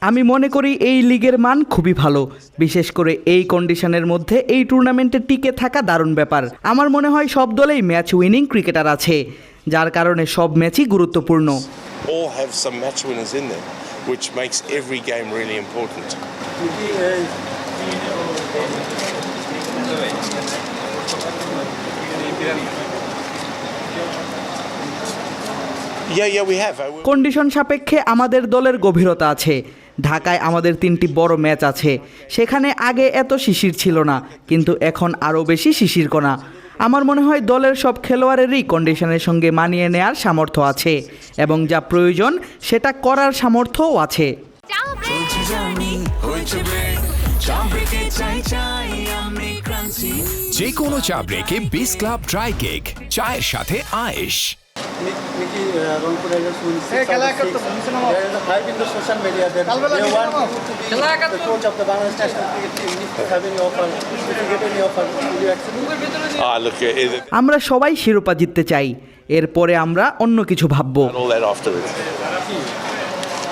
আমি মনে করি এই লিগের মান খুবই ভালো। বিশেষ করে এই কন্ডিশনের মধ্যে এই টুর্নামেন্টে টিকে থাকা দারুণ ব্যাপার। আমার মনে হয় সব দলেই ম্যাচ উইনিং ক্রিকেটার আছে। যার কারণে সব ম্যাচই গুরুত্বপূর্ণ all have some match winners in them, which makes every game really important. Yeah, yeah, we have. Uh, we- condition সাপেক্ষে আমাদের দলের গভীরতা আছে। ঢাকায় আমাদের তিনটি বড় ম্যাচ আছে। সেখানে আগে এত শিশির ছিল না কিন্তু এখন আরও বেশি শিশির কোনা আমার মনে হয় দলের সব খেলোয়াড়েরই কন্ডিশনের সঙ্গে মানিয়ে নেয়ার সামর্থ্য আছে এবং যা প্রয়োজন সেটা করার সামর্থ্যও আছে। যে কোনো চা ব্রেকে বিস ক্লাব ড্রাই কেক চায়ের সাথে আয়েশ। Uh, Rangpur Raiders win six out. There is a hype in the social media that they want you to be the coach of the Bangladesh national cricket team. If you have any offer, if you get any offer, will you accept? Ah, look, uh, uh, আমরা সবাই শিরোপা জিততে চাই এরপরে আমরা অন্য কিছু ভাববো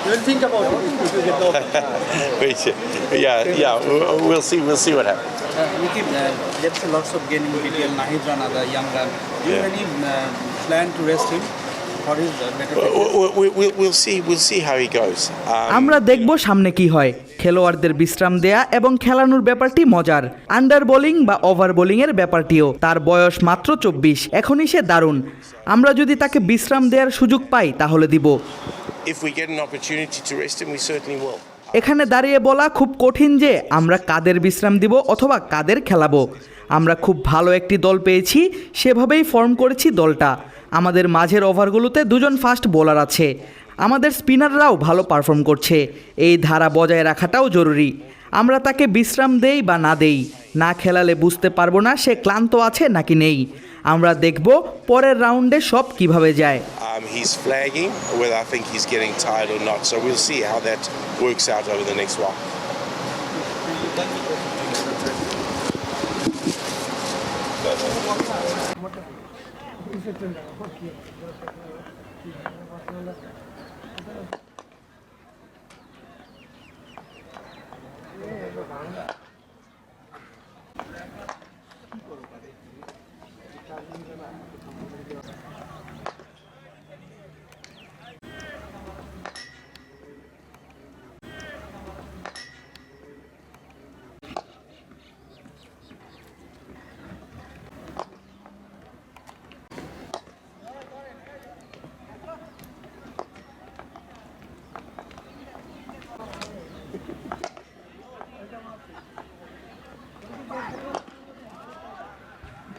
will think about it if you get the offer. Yeah, yeah, we'll we'll see. We'll see what happens. Uh, lots of gaining detail. Nahid Rana, the young আমরা দেখব সামনে কি হয়। খেলোয়াড়দের বিশ্রাম দেয়া এবং খেলানোর ব্যাপারটি মজার। আন্ডার বোলিং বা ওভার বোলিং এর ব্যাপারটিও। তার বয়স মাত্র চব্বিশ। এখনই সে দারুণ। আমরা যদি তাকে বিশ্রাম দেওয়ার সুযোগ পাই তাহলে দিব। If we get opportunity to rest এখানে দাঁড়িয়ে বলা খুব কঠিন যে আমরা কাদের বিশ্রাম দিব অথবা কাদের খেলাবো। আমরা খুব ভালো একটি দল পেয়েছি, সেভাবেই ফর্ম করেছি দলটা। আমাদের মাঝের ওভারগুলোতে দুজন ফাস্ট বোলার আছে। আমাদের স্পিনাররাও ভালো পারফর্ম করছে। এই ধারা বজায় রাখাটাও জরুরি। আমরা তাকে বিশ্রাম দেই বা না দেই, না খেলালে বুঝতে পারব না সে ক্লান্ত আছে নাকি নেই। আমরা দেখব পরের রাউন্ডে সব কীভাবে যায়। Um, he's flagging, whether I think he's getting tired or not. So we'll see how that works out over the next while. Thank you.